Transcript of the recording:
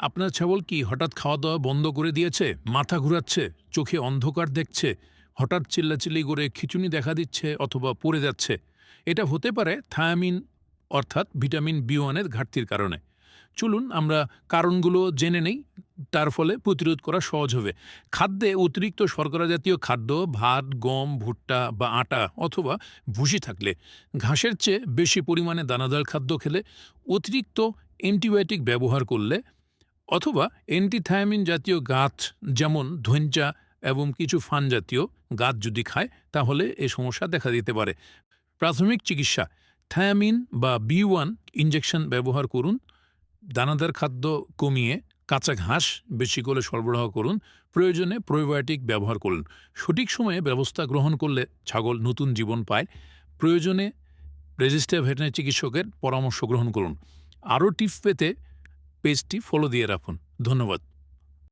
আপনার ছাগল কি হঠাৎ খাওয়া দাওয়া বন্ধ করে দিয়েছে? মাথা ঘুরাচ্ছে? চোখে অন্ধকার দেখছে? হঠাৎ চিল্লাচিল্লি করে খিচুনি দেখা দিচ্ছে অথবা পড়ে যাচ্ছে? এটা হতে পারে থায়ামিন, অর্থাৎ ভিটামিন বি ওয়ানের ঘাটতির কারণে। চলুন আমরা কারণগুলো জেনে নেই, তার ফলে প্রতিরোধ করা সহজ হবে। খাদ্যে অতিরিক্ত শর্করা জাতীয় খাদ্য, ভাত, গম, ভুট্টা বা আটা অথবা ভুসি থাকলে, ঘাসের চেয়ে বেশি পরিমাণে দানাদার খাদ্য খেলে অতিরিক্ত অ্যান্টিবায়োটিক ব্যবহার করলে অথবা অ্যান্টিথায়ামিন জাতীয় গাছ, যেমন ধৈঞ্চা এবং কিছু ফান জাতীয় গাছ যদি খায়, তাহলে এ সমস্যা দেখা দিতে পারে। প্রাথমিক চিকিৎসা, থায়ামিন বা বি ওয়ান ইঞ্জেকশন ব্যবহার করুন। দানাদার খাদ্য কমিয়ে কাঁচা ঘাস বেশি করে সরবরাহ করুন। প্রয়োজনে প্রোবায়োটিক ব্যবহার করুন। সঠিক সময়ে ব্যবস্থা গ্রহণ করলে ছাগল নতুন জীবন পায়। প্রয়োজনে রেজিস্টার ভেটেনারি চিকিৎসকের পরামর্শ গ্রহণ করুন। আরও টিপস পেতে পেজটি ফলো দিয়ে রাখুন। ধন্যবাদ।